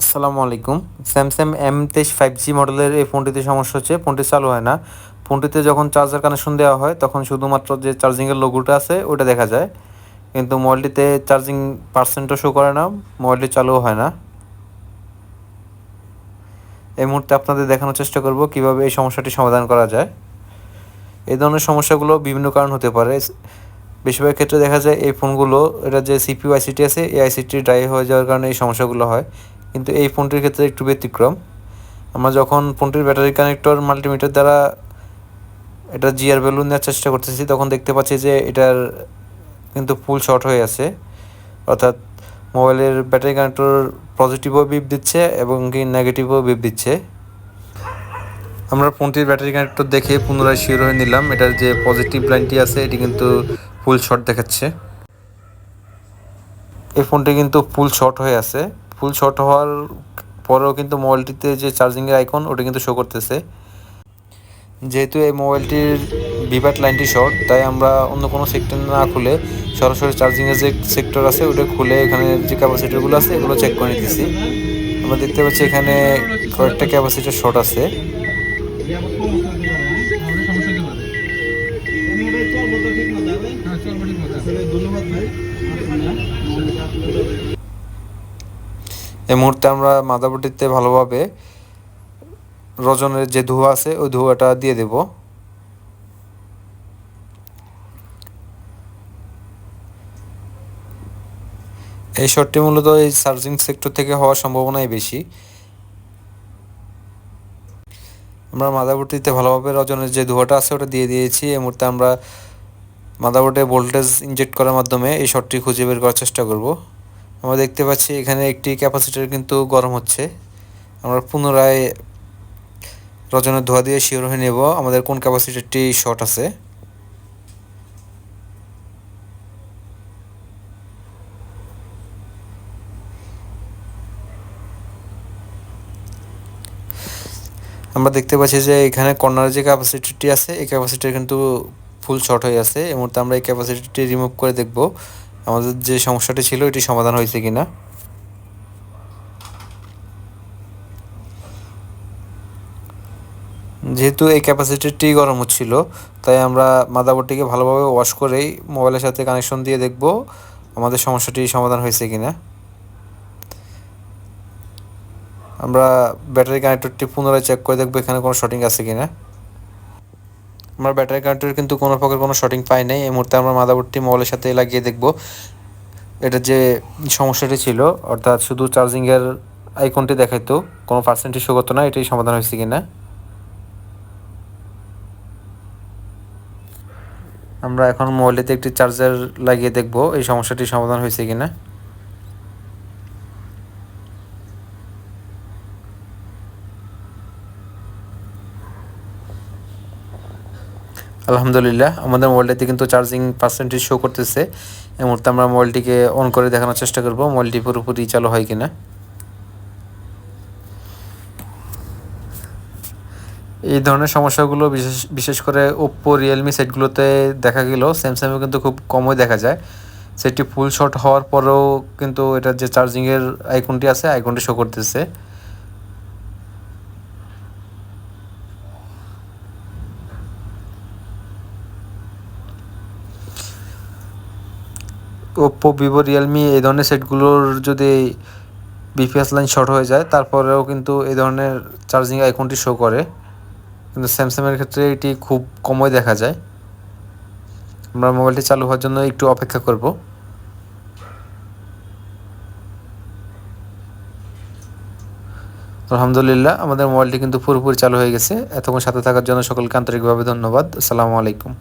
আসসালামু আলাইকুম। Samsung M তেইশ ফাইভ জি মডেলের এই ফোনটিতে সমস্যা হচ্ছে, ফোনটি চালু হয় না। ফোনটিতে যখন চার্জার কানেকশন দেওয়া হয়, তখন শুধুমাত্র যে চার্জিংয়ের লোগোটা আছে ওটা দেখা যায়। কিন্তু মোবাইলটিতে চার্জিং পার্সেন্টও শো করে না মোবাইলটি চালুও হয় না। এই মুহূর্তে আপনাদের দেখানোর চেষ্টা করব কীভাবে এই সমস্যাটি সমাধান করা যায়। এই ধরনের সমস্যাগুলো বিভিন্ন কারণ হতে পারে। বেশিরভাগ ক্ষেত্রে দেখা যায় এই ফোনগুলো, এটা যে সিপিউ আইসিটি আছে, এই আইসিটি ড্রাই হয়ে যাওয়ার কারণে এই সমস্যাগুলো হয়। কিন্তু এই ফোনটির ক্ষেত্রে একটু ব্যতিক্রম। আমরা যখন ফোনটির ব্যাটারি কানেক্টর মাল্টিমিটার দ্বারা এটা জিআর ভ্যালু নেওয়ার চেষ্টা করতেছি, তখন দেখতে পাচ্ছি যে এটার কিন্তু ফুল শর্ট হয়ে আছে। অর্থাৎ মোবাইলের ব্যাটারি কানেক্টর পজিটিভও বিপ দিচ্ছে এবং কি নেগেটিভও বিপ দিচ্ছে। আমরা ফোনটির ব্যাটারি কানেক্টর দেখে পুনরায় শিওর হয়ে নিলাম, এটার যে পজিটিভ লাইনটি আছে, এটি কিন্তু ফুল শর্ট দেখাচ্ছে। এই ফোনটি কিন্তু ফুল শর্ট হয়ে আছে। ফুল শর্ট হওয়ার পরেও কিন্তু মোবাইলটিতে যে চার্জিংয়ের আইকন, ওটা কিন্তু শো করতেছে। যেহেতু এই মোবাইলটির বিভাট লাইনটি শর্ট তাই আমরা অন্য কোনো সেক্টর না খুলে সরাসরি চার্জিংয়ের যে সেক্টর আছে, ওটা খুলে এখানে যে ক্যাপাসিটারগুলো আছে, এগুলো চেক করে নিতেছি। আমরা দেখতে পাচ্ছি এখানে কয়েকটা ক্যাপাসিটার শর্ট আছে। এই মুহূর্তে আমরা মাদারবোর্ডটিতে ভালোভাবে রজনের যে ধোঁয়া আছে, ওই ধোঁয়াটা দিয়ে দেব। এই শটটি মূলত এই চার্জিং সেক্টর থেকে হওয়ার সম্ভাবনাই বেশি। আমরা মাদাবটিতে ভালোভাবে রজনের যে ধোঁয়াটা আছে, ওটা দিয়ে দিয়েছি। এই মুহূর্তে আমরা মাদারবোর্ডে ভোল্টেজ ইনজেক্ট করার মাধ্যমে এই শটটি খুঁজে বের করার চেষ্টা করব। আমরা দেখতে পাচ্ছি এখানে একটি ক্যাপাসিটার কিন্তু গরম হচ্ছে। আমরা পুনরায় রজনের ধোয়া দিয়ে শিওর হয়ে নেব আমাদের কোন ক্যাপাসিটারটি শর্ট আছে। আমরা দেখতে পাচ্ছি যে এখানে কর্নারে যে ক্যাপাসিটিটি আছে, এই ক্যাপাসিটির কিন্তু ফুল শর্ট হয়ে আছে। এই মুহূর্তে আমরা এই ক্যাপাসিটিটি রিমুভ করে দেখব। আমাদের যে সমস্যাটি ছিল, এটি সমাধান হয়েছে কিনা? যেহেতু এই ক্যাপাসিটিটি গরম হচ্ছিল, তাই আমরা মাদাবোর্ডটিকে ভালোভাবে ওয়াশ করেই মোবাইলের সাথে কানেকশন দিয়ে দেখব আমাদের সমস্যাটি সমাধান হয়েছে কিনা। আমরা ব্যাটারি কানেক্টরটি পুনরায় চেক করে দেখব এখানে কোনো শর্টিং আছে কিনা। আমরা ব্যাটারি কানেক্টর কিন্তু কোনো প্রকার কোনো শর্টিং পাই নাই। এই মুহূর্তে আমরা মাদাবোর্ডটি মোবাইলের সাথে লাগিয়ে দেখব। এটা যে সমস্যাটি ছিল, অর্থাৎ শুধু চার্জিংয়ের আইকনটি দেখাইতো, কোনো পার্সেন্টেজ শো করতো না, এটাই সমাধান হয়েছে কি না আমরা এখন মোবাইলটিতে একটি চার্জার লাগিয়ে দেখব, এই সমস্যাটি সমাধান হয়েছে কিনা। আলহামদুলিল্লাহ, আমাদের মোবাইলটিতে কিন্তু চার্জিং পার্সেন্টেজ শো করতেছে। এই মুহূর্তে আমরা মোবাইলটিকে অন করে দেখানোর চেষ্টা করব, মোবাইলটি পুরোপুরি চালু হয় কিনা। এই ধরনের সমস্যাগুলো বিশেষ বিশেষ করে ওপ্পো রিয়েলমি সেটগুলোতে দেখা গেল স্যামসাংয়ে কিন্তু খুব কমই দেখা যায়। সেটটি ফুল শট হওয়ার পরেও কিন্তু এটার যে চার্জিংয়ের আইকনটি আছে আইকনটি শো করতেছে। ওপ্পো ভিভো রিয়েলমি এই ধরনের সেটগুলোর যদি বিপিএস লাইন শর্ট হয়ে যায়, তারপরেও কিন্তু এই ধরনের চার্জিং আইকনটি শো করে। কিন্তু স্যামসাংয়ের ক্ষেত্রে এটি খুব কমই দেখা যায়। আমরা মোবাইলটি চালু হওয়ার জন্য একটু অপেক্ষা করব। আলহামদুলিল্লাহ, আমাদের মোবাইলটি কিন্তু পুরোপুরি চালু হয়ে গেছে। এতক্ষণ সাথে থাকার জন্য সকলকে আন্তরিকভাবে ধন্যবাদ। আসসালামু আলাইকুম।